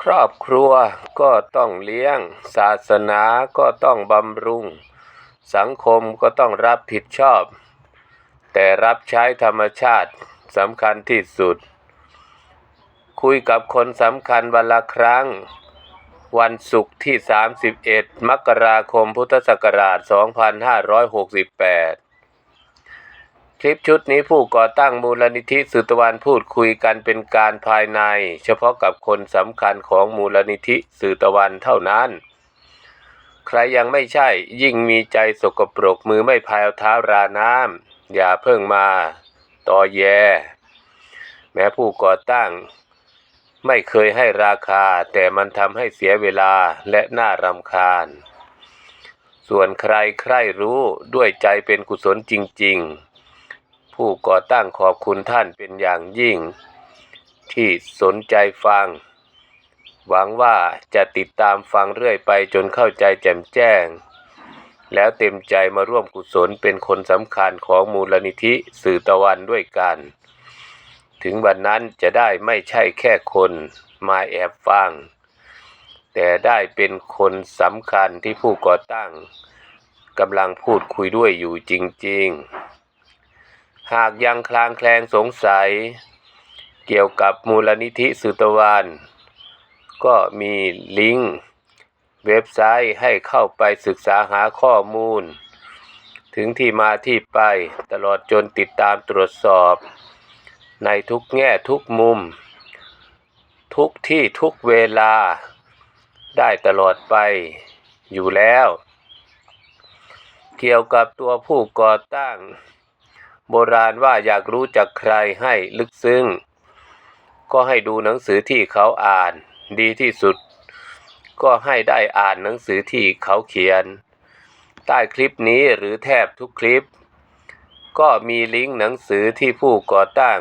ครอบครัวก็ต้องเลี้ยง ศาสนาก็ต้องบำรุง สังคมก็ต้องรับผิดชอบ แต่รับใช้ธรรมชาติสำคัญที่สุด คุยกับคนสำคัญวันละครั้ง วันศุกร์ที่ 31 มกราคมพุทธศักราช 2568 คลิปชุดนี้ผู้ก่อตั้งมูลนิธิสุตวันพูดคุยกันเป็นการภายใน เฉพาะกับคนสำคัญของมูลนิธิสื่อตะวันเท่านั้น ใครยังไม่ใช่ยิ่งมีใจสกปรกมือไม่พายเอาเท้าราน้ำอย่าเพิ่งมาต่อแย แม้ผู้ก่อตั้ง ไม่เคยให้ราคา แต่มันทำให้เสียเวลาและน่ารำคาญ ส่วนใครใครรู้ด้วยใจเป็นกุศลจริง ๆ ผู้ก่อตั้งขอบคุณท่านเป็นอย่างยิ่ง ที่สนใจฟัง หวังว่าจะติดตามฟังเรื่อยไปจนเข้าใจแจ่มแจ้ง แล้วเต็มใจมาร่วมกุศลเป็นคนสำคัญของมูลนิธิสื่อตะวันด้วยกัน ถึงวันนั้นจะได้ไม่ใช่แค่คนมาแอบฟัง แต่ได้เป็นคนสำคัญที่ผู้ก่อตั้งกำลังพูดคุยด้วยอยู่จริง ๆ หากยังคลางแคลงสงสัย เกี่ยวกับมูลนิธิสุตวันก็มีลิงก์เว็บไซต์ให้เข้าไปศึกษาหาข้อมูล ถึงที่มาที่ไปตลอดจนติดตามตรวจสอบ ในทุกแง่ทุกมุม ทุกที่ทุกเวลา ได้ตลอดไปอยู่แล้ว เกี่ยวกับตัวผู้ก่อตั้ง โบราณว่าอยากรู้จักใครให้ลึกซึ้ง ก็ให้ดูหนังสือที่เขาอ่านดีที่สุด ก็ให้ได้อ่านหนังสือที่เขาเขียน ใต้คลิปนี้หรือแทบทุกคลิป ก็มีลิงก์หนังสือที่ผู้ก่อตั้ง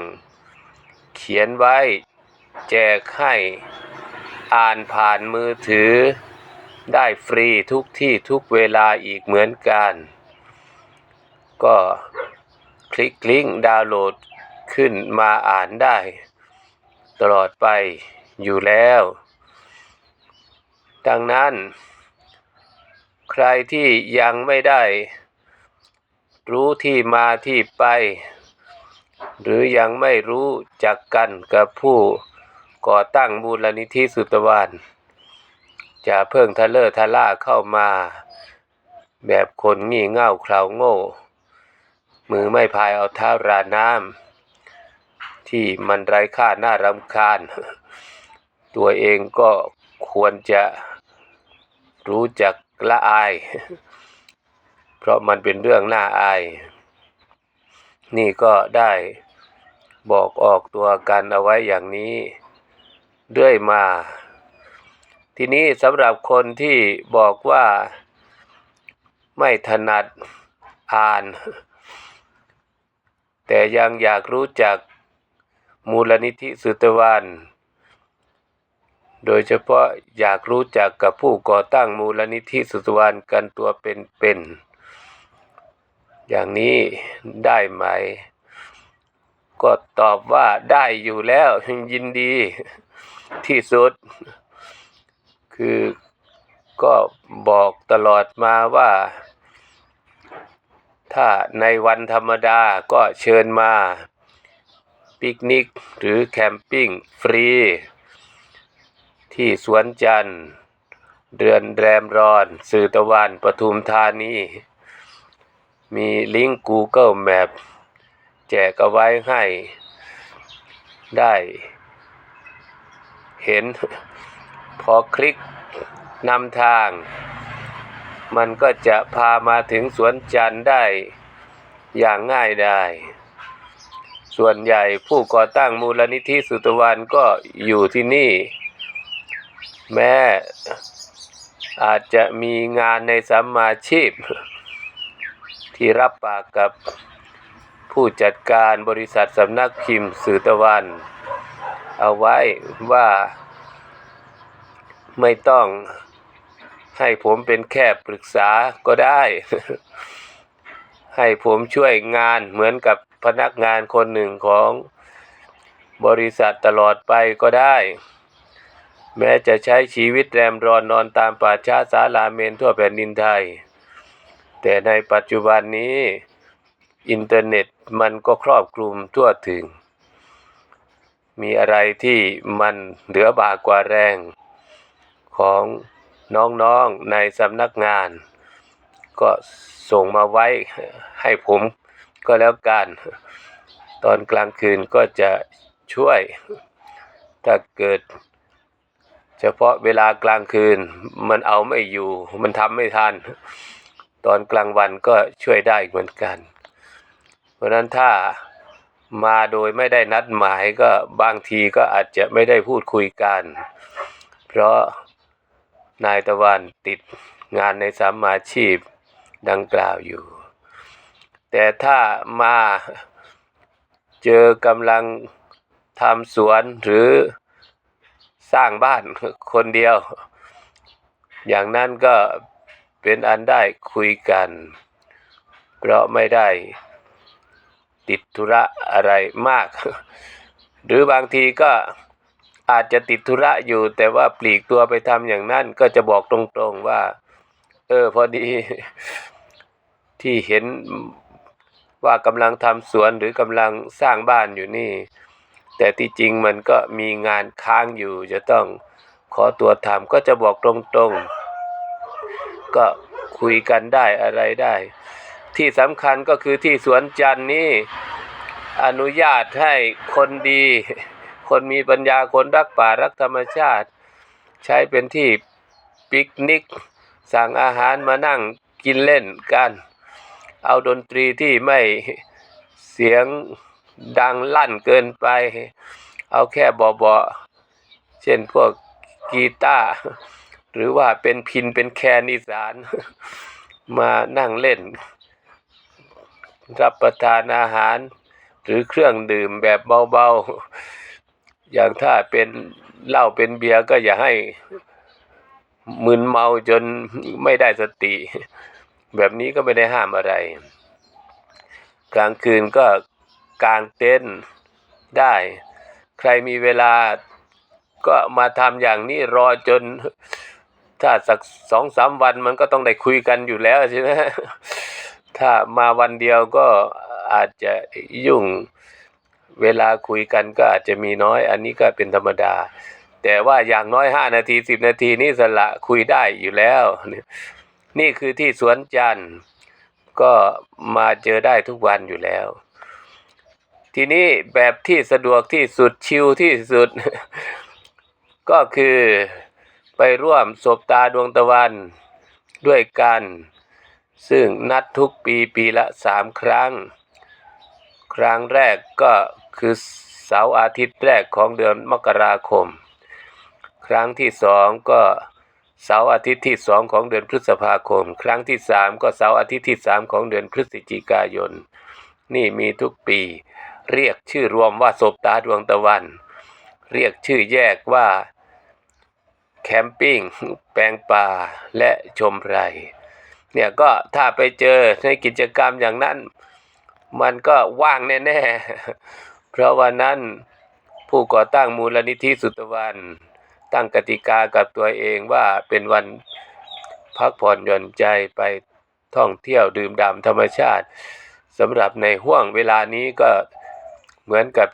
เขียนไว้ แจกให้อ่านผ่านมือถือ ได้ฟรีทุกที่ทุกเวลาอีกเหมือนกัน ก็ ลิกลิงก์ดาวน์โหลดขึ้นมาอ่านได้ ตลอดไปอยู่แล้ว ดังนั้น ใครที่ยังไม่ได้ รู้ที่มาที่ไป หรือยังไม่รู้จักกันกับผู้ก่อตั้งมูลนิธิสุตวันจะเพิ่งทะเลอทะล่าเข้ามา แบบคนงี่เง่าคราโง่ มือไม่พายเอาเท้าราน้ำที่มันไร้ค่าน่ารำคาญ ตัวเองก็ควรจะรู้จักละอาย เพราะมันเป็นเรื่องน่าอาย นี่ก็ได้บอกออกตัวกันเอาไว้อย่างนี้เรื่อยมา ทีนี้สำหรับคนที่บอกว่าไม่ถนัดอ่าน แต่ยังอยากรู้จักมูลนิธิสุตวัน โดยเฉพาะอยากรู้จักกับผู้ก่อตั้งมูลนิธิสุตวันกันตัวเป็นๆ อย่างนี้ได้ไหม ก็ตอบว่าได้อยู่แล้วยินดีที่สุด คือก็บอกตลอดมาว่า ถ้าในวันธรรมดาก็เชิญมาปิกนิกหรือแคมปิ้งฟรี ที่สวนจันทร์ เดือนแรมรอน สื่อตะวันปทุมธานี มีลิงก์ Google Map แจกเอาไว้ให้ได้ เห็นพอคลิกนำทาง มันก็จะพามาถึงสวนจันทร์ได้อย่างง่ายได้ ส่วนใหญ่ผู้ก่อตั้งมูลนิธิสุตวันก็อยู่ที่นี่ แม้อาจจะมีงานในสัมมาชีพ ที่รับปากกับผู้จัดการบริษัทสำนักพิมพ์สื่อตะวัน เอาไว้ว่าไม่ต้อง ให้ผมเป็นแค่ปรึกษาก็ได้ ให้ผมช่วยงานเหมือนกับพนักงานคนหนึ่งของบริษัทตลอดไปก็ได้ แม้จะใช้ชีวิตแรมรอนนอนตามป่าช้าศาลาเมนทั่วแผ่นดินไทย แต่ในปัจจุบันนี้ อินเทอร์เน็ตมันก็ครอบคลุมทั่วถึง มีอะไรที่มันเหลือบากกว่าแรงของ น้องๆในสำนักงาน ก็ส่งมาไว้ให้ผมก็แล้วกัน ตอนกลางคืนก็จะช่วย ถ้าเกิด เฉพาะเวลากลางคืนมันเอาไม่อยู่ มันทำไม่ทัน ตอนกลางวันก็ช่วยได้เหมือนกัน เพราะนั้นถ้ามาโดยไม่ได้นัดหมายก็บางทีก็อาจจะไม่ได้พูดคุยกัน เพราะ นายตะวันติดงานในสามอาชีพดังกล่าวอยู่ แต่ถ้ามาเจอกำลังทำสวนหรือสร้างบ้านคนเดียว อย่างนั้นก็เป็นอันได้คุยกัน เพราะไม่ได้ติดธุระอะไรมาก หรือบางทีก็ อาจจะติดธุระอยู่ แต่ว่าปลีกตัวไปทำอย่างนั้น ก็จะบอกตรงๆว่า เออ พอดี ที่เห็นว่ากำลังทำสวนหรือกำลังสร้างบ้านอยู่นี่ แต่ที่จริงมันก็มีงานค้างอยู่ จะต้องขอตัวทำก็จะบอกตรงๆ ก็คุยกันได้อะไรได้ ที่สำคัญก็คือที่สวนจันนี่อนุญาตให้คนดี คนมีปัญญาคนรักป่ารักธรรมชาติ ใช้เป็นที่ปิกนิก สั่งอาหารมานั่งกินเล่นกัน เอาดนตรีที่ไม่เสียงดังลั่นเกินไป เอาแค่เบาๆเช่นพวกกีตาร์หรือว่าเป็นพินเป็นแคนอีสาน มานั่งเล่น รับประทานอาหาร หรือเครื่องดื่มแบบเบาๆ อย่างถ้าเป็นเหล้าเป็นเบียร์ก็อย่าให้มึนเมาจนไม่ได้สติ แบบนี้ก็ไม่ได้ห้ามอะไร กลางคืนก็กางเต็นท์ได้ ใครมีเวลาก็มาทำอย่างนี้รอจน ถ้าสักสองสามวันมันก็ต้องได้คุยกันอยู่แล้วใช่ไหมถ้ามาวันเดียวก็อาจจะยุ่ง เวลาคุยกันก็อาจจะมีน้อย อันนี้ก็เป็นธรรมดา แต่ว่าอย่างน้อยห้านาทีสิบนาทีนี่สละคุยได้อยู่แล้ว นี่คือที่สวนจันทร์ก็มาเจอได้ทุกวันอยู่แล้ว ทีนี้แบบที่สะดวกที่สุดชิลที่สุด ก็คือไปร่วมสบตาดวงตะวันด้วยกัน ซึ่งนัดทุกปีปีละสามครั้ง ครั้งแรกก็ คือเสาร์อาทิตย์แรกของเดือนมกราคม ครั้งที่สองก็เสาร์อาทิตย์ที่สองของเดือนพฤษภาคม ครั้งที่สามก็เสาร์อาทิตย์ที่สามของเดือนพฤศจิกายน นี่มีทุกปี เรียกชื่อรวมว่าศบตาดวงตะวัน เรียกชื่อแยกว่าแคมปิ้งแปลงป่าและชมไรเนี่ยก็ถ้าไปเจอในกิจกรรมอย่างนั้น มันก็ว่างแน่ๆ เพราะวันนั้นผู้ก่อตั้งมูลนิธิสุตวัน ตั้งกติกากับตัวเองว่าเป็นวันพักผ่อนหย่อนใจไปท่องเที่ยวดื่มด่ำธรรมชาติสำหรับในห่วงเวลานี้ก็เหมือนกับ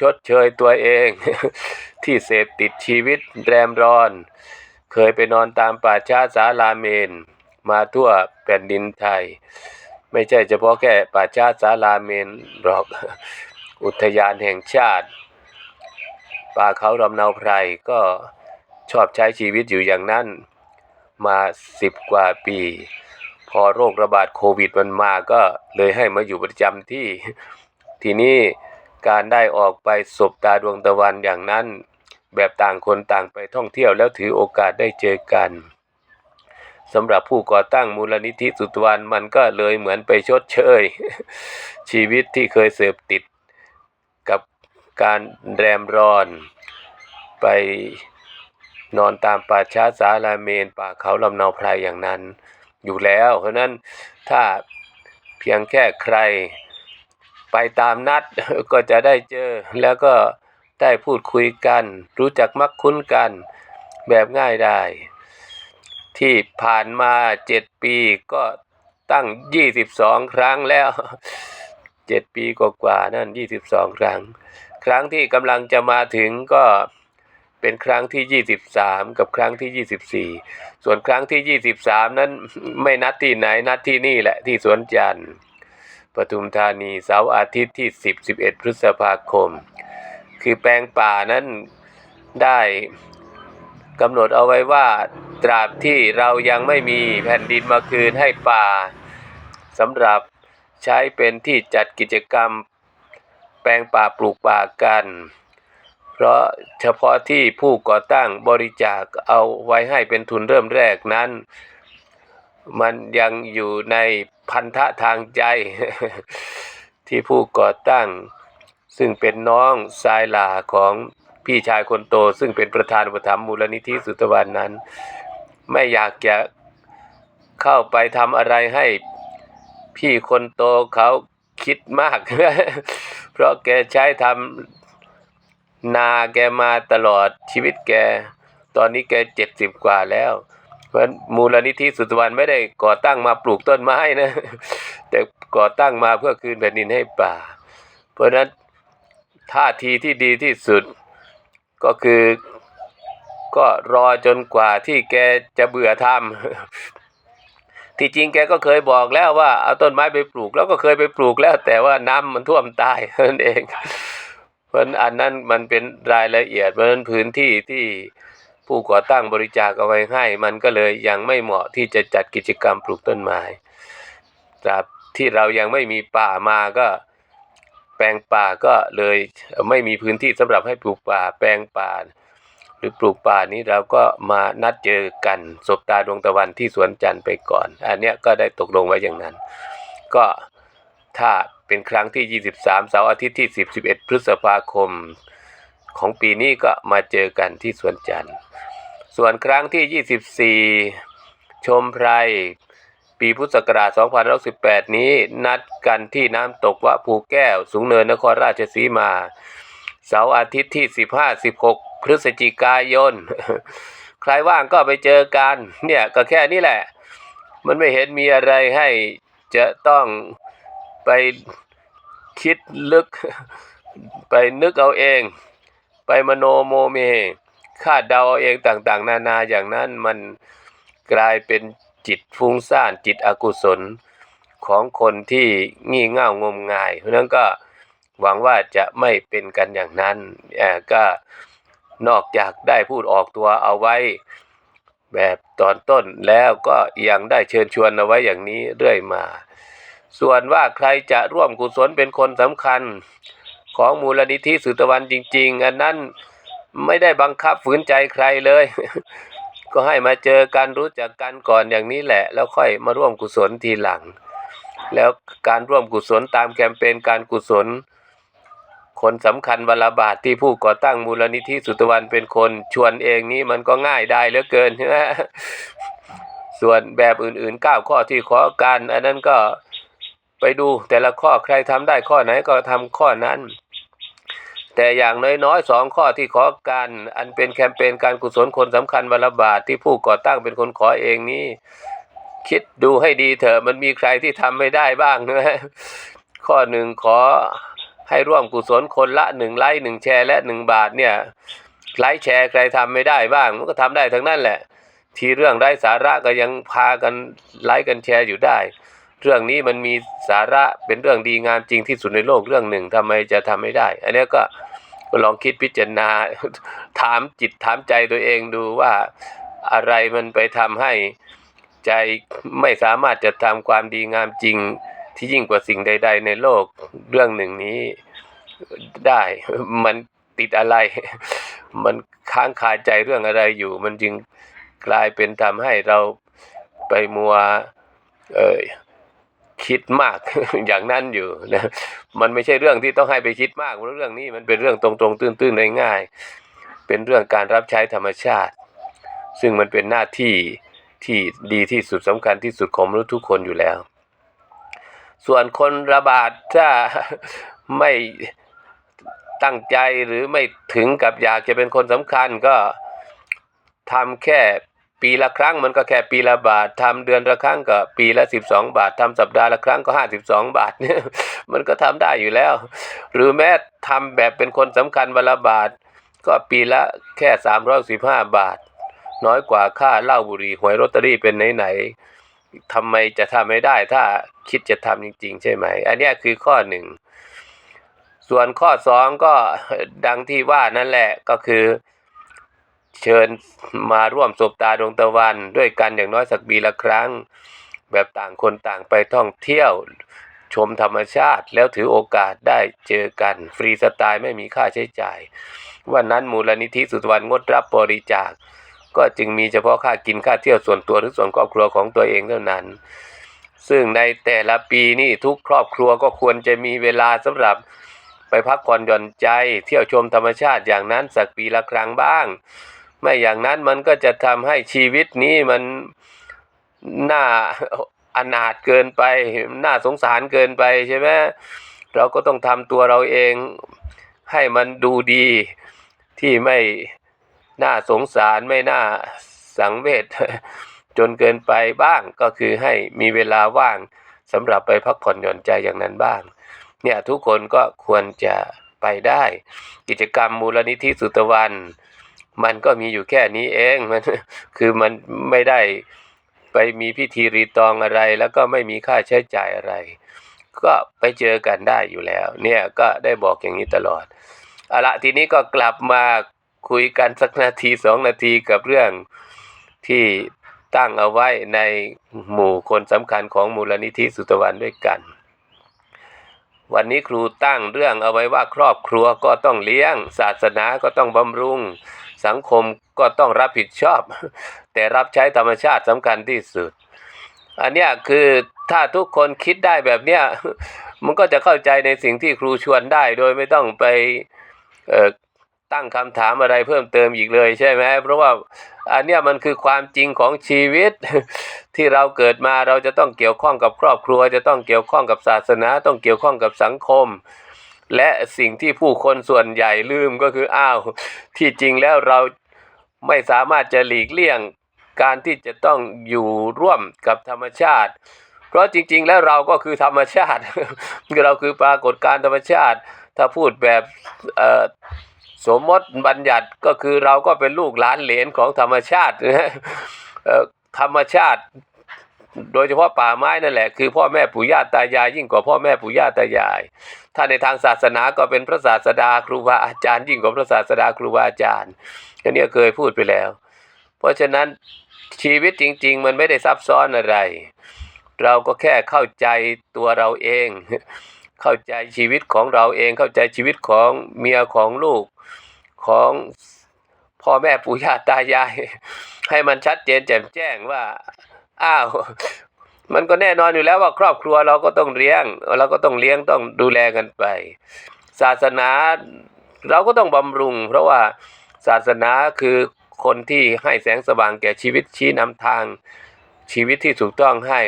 ชดเชยตัวเอง ที่เสพติดชีวิตแรมร้อน เคยไปนอนตามป่าช้าสาลาเมน มาทั่วแผ่นดินไทย ไม่ใช่เฉพาะแค่ป่าช้าสาลาเมนหรอก อุทยานแห่งชาติ ป่าเขาลำเนาไพรก็ชอบใช้ชีวิตอยู่อย่างนั้นมาสิบกว่าปี พอโรคระบาดโควิดมันมาก็เลยให้มาอยู่ประจำที่ ทีนี้การได้ออกไปสบตาดวงตะวันอย่างนั้น แบบต่างคนต่างไปท่องเที่ยวแล้วถือโอกาสได้เจอกันสำหรับผู้ก่อตั้งมูลนิธิสุตวันมันก็เลยเหมือนไปชดเชย ชีวิตที่เคยเสพติด การแรมรอนไปนอนตามป่าช้าสาลาเมน ป่าเขาลำเนาไพรอย่างนั้น อยู่แล้ว เพราะนั้นถ้าเพียงแค่ใครไปตามนัดก็จะได้เจอ แล้วก็ได้พูดคุยกัน รู้จักมักคุ้นกันแบบง่ายได้ ที่ผ่านมาเจ็ดปีก็ตั้งยี่สิบสองครั้งแล้วเจ็ดปีกว่าๆนั่นยี่สิบสองครั้ง ครั้งที่กำลังจะมาถึงก็เป็นครั้งที่ยี่สิบสามกับครั้งที่ยี่สิบสี่ส่วนครั้งที่ยี่สิบสามนั้นไม่นัดที่ไหนนัดที่นี่แหละที่สวนจันทร์ปทุมธานีเสาร์อาทิตย์ที่สิบสิบเอ็ดพฤษภาคม คือแปลงป่านั้นได้กำหนดเอาไว้ว่าตราบที่เรายังไม่มีแผ่นดินมาคืนให้ป่าสำหรับใช้เป็นที่จัดกิจกรรม ลงป่าปลูกป่ากัน เพราะเฉพาะที่ผู้ก่อตั้งบริจาคเอาไว้ให้เป็นทุนเริ่มแรกนั้น มันยังอยู่ในพันธะทางใจ ที่ผู้ก่อตั้ง ซึ่งเป็นน้องชายหลาของพี่ชายคนโต ซึ่งเป็นประธานอุปถัมมูลนิธิสุตวันนั้น ไม่อยากจะเข้าไปทำอะไรให้พี่คนโตเขา คิดมาก เพราะแกใช้ทำนาแกมาตลอดชีวิตแก ตอนนี้แกเจ็ดสิบกว่าแล้วเพราะมูลนิธิสุตวันไม่ได้ก่อตั้งมาปลูกต้นไม้นะ แต่ก่อตั้งมาเพื่อคืนแผ่นดินให้ป่า เพราะนั้นท่าทีที่ดีที่สุดก็คือก็รอจนกว่าที่แกจะเบื่อทำ ที่จริงแกก็เคยบอกแล้วว่าเอาต้นไม้ไปปลูกแล้วก็เคยไปปลูกแล้ว แต่ว่าน้ำมันท่วมตายเท่านั้นเอง เพราะฉะนั้นอันนั้นมันเป็นรายละเอียดเพราะนั้นพื้นที่ที่ผู้ก่อตั้งบริจาคเอาไว้ให้ มันก็เลยยังไม่เหมาะที่จะจัดกิจกรรมปลูกต้นไม้ตราบที่เรายังไม่มีป่ามาก็แปลงป่าก็เลยไม่มีพื้นที่สำหรับให้ปลูกป่า แปลงป่า หรือปลูกป่านี้เราก็มานัดเจอกันสบตาดวงตะวันที่สวนจันทร์ไปก่อน อันเนี้ยก็ได้ตกลงไว้อย่างนั้น ก็ถ้าเป็นครั้งที่ 23 เสาร์อาทิตย์ที่ 10 11 พฤษภาคม ของปีนี้ก็มาเจอกันที่สวนจันทร์ ส่วนครั้งที่ 24 ชมไพรปีพุทธศักราช2518 นี้นัดกันที่น้ำตกวะภูแก้ว สูงเนินนครราชสีมา เสาร์อาทิตย์ที่ 15 16 พฤศจิกายน ใครว่างก็ไปเจอกัน เนี่ยก็แค่นี้แหละ มันไม่เห็นมีอะไรให้จะต้องไปคิดลึก ไปนึกเอาเอง ไปมโนโมเม คาดเดาเอาเองต่างๆ นานาอย่างนั้นมันกลายเป็นจิตฟุ้งซ่านจิตอกุศลของคนที่งี่เง่างมงาย เพราะฉะนั้นก็ หวังว่าจะไม่เป็นกันอย่างนั้นเอ่อก็นอกจากได้พูดออกตัวเอาไว้แบบตอนต้นแล้วก็ยังได้เชิญชวนเอาไว้อย่างนี้เรื่อยมา ส่วนว่าใครจะร่วมกุศลเป็นคนสำคัญของมูลนิธิสุตวันจริง ๆ อันนั้นไม่ได้บังคับฝืนใจใครเลย ก็ให้มาเจอกันรู้จักกันก่อนอย่างนี้แหละ แล้วค่อยมาร่วมกุศลทีหลัง แล้วการร่วมกุศลตามแคมเปญการกุศล คนสำคัญวลบาทที่ผู้ก่อตั้งมูลนิธิสุตวันเป็นคนชวนเองนี้มันก็ง่ายได้เหลือเกินใช่ไหมส่วนแบบอื่นๆเก้าข้อที่ขอกันอันนั้นก็ไปดูแต่ละข้อใครทำได้ข้อไหนก็ทำข้อนั้น แต่อย่างน้อยๆสองข้อที่ขอกันอันเป็นแคมเปญการกุศลคนสำคัญวลบาทที่ผู้ก่อตั้งเป็นคนขอเองนี้ คิดดูให้ดีเถอะมันมีใครที่ทำไม่ได้บ้างนะข้อหนึ่งขอ ให้ร่วมกุศลคนละหนึ่งไลค์หนึ่งแชร์และหนึ่งบาทเนี่ยไลค์แชร์ใครทำไม่ได้บ้างมันก็ทำได้ทั้งนั้นแหละ ทีเรื่องไร้สาระก็ยังพากันไลค์กันแชร์อยู่ได้ เรื่องนี้มันมีสาระเป็นเรื่องดีงามจริงที่สุดในโลกเรื่องหนึ่งทำไมจะทำไม่ได้ อันนี้ก็ก็ลองคิดพิจารณาถามจิตถามใจตัวเองดูว่าอะไรมันไปทำให้ใจไม่สามารถจะทำความดีงามจริง ที่ยิ่งกว่าสิ่งใด ๆ ในโลกเรื่องหนึ่งนี้ได้มันติดอะไร มันค้างคาใจเรื่องอะไรอยู่ มันจึงกลายเป็นทำให้เราไปมัวเออคิดมากอย่างนั้นอยู่นะมันไม่ใช่เรื่องที่ต้องให้ไปคิดมากเพราะเรื่องนี้มันเป็นเรื่องตรงๆ ตื้นๆง่ายๆเป็นเรื่องการรับใช้ธรรมชาติ ซึ่งมันเป็นหน้าที่ที่ดีที่สุดสำคัญที่สุดของมนุษย์ทุกคนอยู่แล้ว ส่วนคนระบาดถ้าไม่ตั้งใจหรือไม่ถึงกับอยากจะเป็นคนสำคัญก็ทำแค่ปีละครั้งมันก็แค่ปีละบาททำเดือนละครั้งก็ปีละสิบสองบาททำสัปดาห์ละครั้งก็ห้าสิบสองบาทเนี่ยมันก็ทำได้อยู่แล้ว หรือแม้ทำแบบเป็นคนสำคัญวันละบาท ก็ปีละแค่สามร้อยสิบห้าบาท น้อยกว่าค่าเหล้าบุหรี่หวยลอตเตอรี่เป็นไหนๆ ทำไมจะทำไม่ได้ ถ้าคิดจะทำจริง ๆ ใช่ไหม อันนี้คือข้อหนึ่ง ส่วนข้อสองก็ดังที่ว่านั่นแหละก็คือ เชิญมาร่วมสบตาดวงตะวัน ด้วยกันอย่างน้อยสักปีละครั้ง แบบต่างคนต่างไปท่องเที่ยวชมธรรมชาติแล้วถือโอกาสได้เจอกันฟรีสไตล์ไม่มีค่าใช้จ่าย วันนั้นมูลนิธิสุตวันงดรับบริจาค ก็จึงมีเฉพาะค่ากินค่าเที่ยวส่วนตัวหรือส่วนครอบครัวของตัวเองเท่านั้น ซึ่งในแต่ละปีนี่ทุกครอบครัวก็ควรจะมีเวลาสำหรับไปพักผ่อนหย่อนใจ เที่ยวชมธรรมชาติอย่างนั้นสักปีละครั้งบ้าง ไม่อย่างนั้นมันก็จะทำให้ชีวิตนี้มันน่าอนาถเกินไป น่าสงสารเกินไปใช่ไหมเราก็ต้องทำตัวเราเองให้มันดูดีที่ไม่ น่าสงสารไม่น่าสังเวชจนเกินไปบ้างก็คือให้มีเวลาว่างสำหรับไปพักผ่อนหย่อนใจอย่างนั้นบ้าง เนี่ยทุกคนก็ควรจะไปได้ กิจกรรมมูลนิธิสุตวัน มันก็มีอยู่แค่นี้เองมันคือมันไม่ได้ไปมีพิธีรีตองอะไร แล้วก็ไม่มีค่าใช้จ่ายอะไร ก็ไปเจอกันได้อยู่แล้ว เนี่ยก็ได้บอกอย่างนี้ตลอดเอาละทีนี้ก็กลับมา คุยกันสักนาทีสองนาทีกับเรื่องที่ตั้งเอาไว้ในหมู่คนสำคัญของมูลนิธิสุตวันด้วยกัน วันนี้ครูตั้งเรื่องเอาไว้ว่าครอบครัวก็ต้องเลี้ยง ศาสนาก็ต้องบำรุง สังคมก็ต้องรับผิดชอบ แต่รับใช้ธรรมชาติสำคัญที่สุด อันนี้คือถ้าทุกคนคิดได้แบบเนี้ยมันก็จะเข้าใจในสิ่งที่ครูชวนได้โดยไม่ต้องไปเอ่อ ตั้งคำถามอะไรเพิ่มเติมอีกเลยใช่ไหมเพราะว่าอันเนี้ยมันคือความจริงของชีวิต ที่เราเกิดมาเราจะต้องเกี่ยวข้องกับครอบครัว จะต้องเกี่ยวข้องกับศาสนา ต้องเกี่ยวข้องกับสังคม และสิ่งที่ผู้คนส่วนใหญ่ลืมก็คืออ้าวที่จริงแล้วเราไม่สามารถจะหลีกเลี่ยงการที่จะต้องอยู่ร่วมกับธรรมชาติ เพราะจริง ๆ แล้วเราก็คือธรรมชาติ เราคือปรากฏการธรรมชาติ ถ้าพูดแบบเอ่อ สมมติบัญญัติก็คือเราก็เป็นลูกหลานเหลนของธรรมชาตินะธรรมชาติ โดยเฉพาะป่าไม้นั่นแหละ คือพ่อแม่ปู่ย่าตายาย ยิ่งกว่าพ่อแม่ปู่ย่าตายาย ถ้าในทางศาสนาก็เป็นพระศาสดาครูบาอาจารย์ ยิ่งกว่าพระศาสดาครูบาอาจารย์อันนี้เคยพูดไปแล้ว เพราะฉะนั้นชีวิตจริง ๆ มันไม่ได้ซับซ้อนอะไร เราก็แค่เข้าใจตัวเราเอง เข้าใจชีวิตของเราเองเข้าใจชีวิตของเมียของลูกของพ่อแม่ปู่ย่าตายาย ให้มันชัดเจนแจ่มแจ้งว่า อ้าว มันก็แน่นอนอยู่แล้วว่าครอบครัวเราก็ต้องเลี้ยง เราก็ต้องเลี้ยงต้องดูแลกันไป ศาสนาเราก็ต้องบำรุง เพราะว่าศาสนาคือคนที่ให้แสงสว่างแก่ชีวิตชี้นำทางชีวิตที่ถูกต้องให้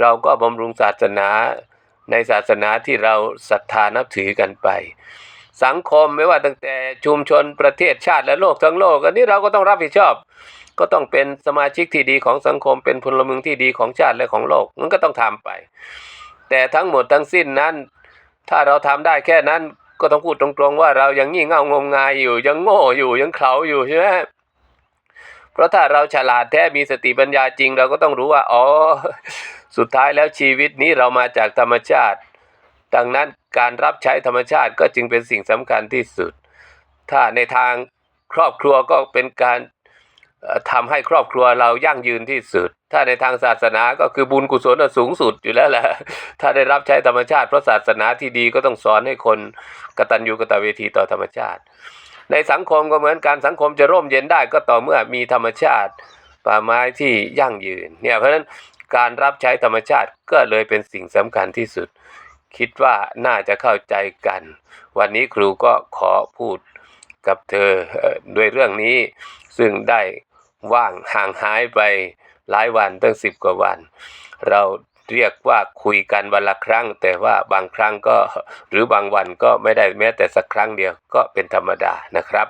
เราก็บำรุงศาสนา ในศาสนาที่เราศรัทธานับถือกันไป สังคมไม่ว่าตั้งแต่ชุมชนประเทศชาติและโลกทั้งโลกอันนี้เราก็ต้องรับผิดชอบ ก็ต้องเป็นสมาชิกที่ดีของสังคมเป็นพลเมืองที่ดีของชาติและของโลกมันก็ต้องทำไป แต่ทั้งหมดทั้งสิ้นนั้น ถ้าเราทำได้แค่นั้นก็ต้องพูดตรงๆว่าเรายังงี่เง่างมงายอยู่ยังโง่อยู่ยังเขาอยู่ใช่ไหมเพราะถ้าเราฉลาดแท้มีสติปัญญาจริง เราก็ต้องรู้ว่าอ๋อ สุดท้ายแล้วชีวิตนี้เรามาจากธรรมชาติ ดังนั้นการรับใช้ธรรมชาติก็จึงเป็นสิ่งสำคัญที่สุด ถ้าในทางครอบครัวก็เป็นการทำให้ครอบครัวเรายั่งยืนที่สุด ถ้าในทางศาสนาก็คือบุญกุศลสูงสุดอยู่แล้วแหละ ถ้าได้รับใช้ธรรมชาติเพราะศาสนาที่ดีก็ต้องสอนให้คนกตัญญูกตเวทีต่อธรรมชาติ ในสังคมก็เหมือนกันสังคมจะร่มเย็นได้ก็ต่อเมื่อมีธรรมชาติป่าไม้ที่ยั่งยืนเนี่ยเพราะฉะนั้น การรับใช้ธรรมชาติก็เลยเป็นสิ่งสำคัญที่สุด คิดว่าน่าจะเข้าใจกัน วันนี้ครูก็ขอพูดกับเธอด้วยเรื่องนี้ ซึ่งได้ว่างห่างหายไปหลายวันตั้งสิบกว่าวัน เราเรียกว่าคุยกันวันละครั้ง แต่ว่าบางครั้งก็หรือบางวันก็ไม่ได้แม้แต่สักครั้งเดียวก็เป็นธรรมดานะครับ